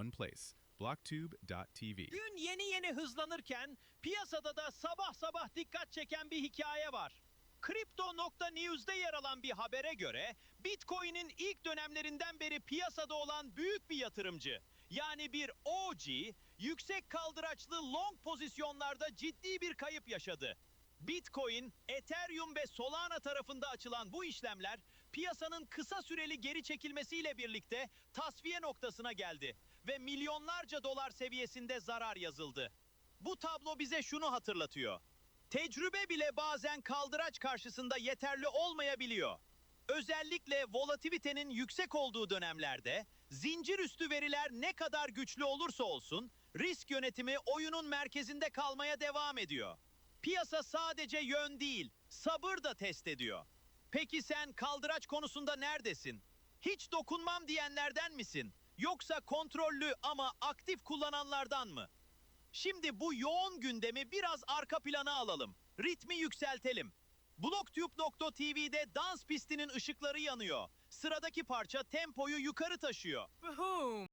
one place. Blocktube.tv. Gün yeni yeni hızlanırken piyasada da sabah sabah dikkat çeken bir hikaye var. Crypto.news'de yer alan bir habere göre Bitcoin'in ilk dönemlerinden beri piyasada olan büyük bir yatırımcı yani bir OG yüksek kaldıraçlı long pozisyonlarda ciddi bir kayıp yaşadı. Bitcoin, Ethereum ve Solana tarafında açılan bu işlemler piyasanın kısa süreli geri çekilmesiyle birlikte tasfiye noktasına geldi ve milyonlarca dolar seviyesinde zarar yazıldı. Bu tablo bize şunu hatırlatıyor. Tecrübe bile bazen kaldıraç karşısında yeterli olmayabiliyor. Özellikle volatilitenin yüksek olduğu dönemlerde zincir üstü veriler ne kadar güçlü olursa olsun risk yönetimi oyunun merkezinde kalmaya devam ediyor. Piyasa sadece yön değil, sabır da test ediyor. Peki sen kaldıraç konusunda neredesin? Hiç dokunmam diyenlerden misin? Yoksa kontrollü ama aktif kullananlardan mı? Şimdi bu yoğun gündemi biraz arka plana alalım. Ritmi yükseltelim. Blocktube.tv'de dans pistinin ışıkları yanıyor. Sıradaki parça tempoyu yukarı taşıyor. Boom!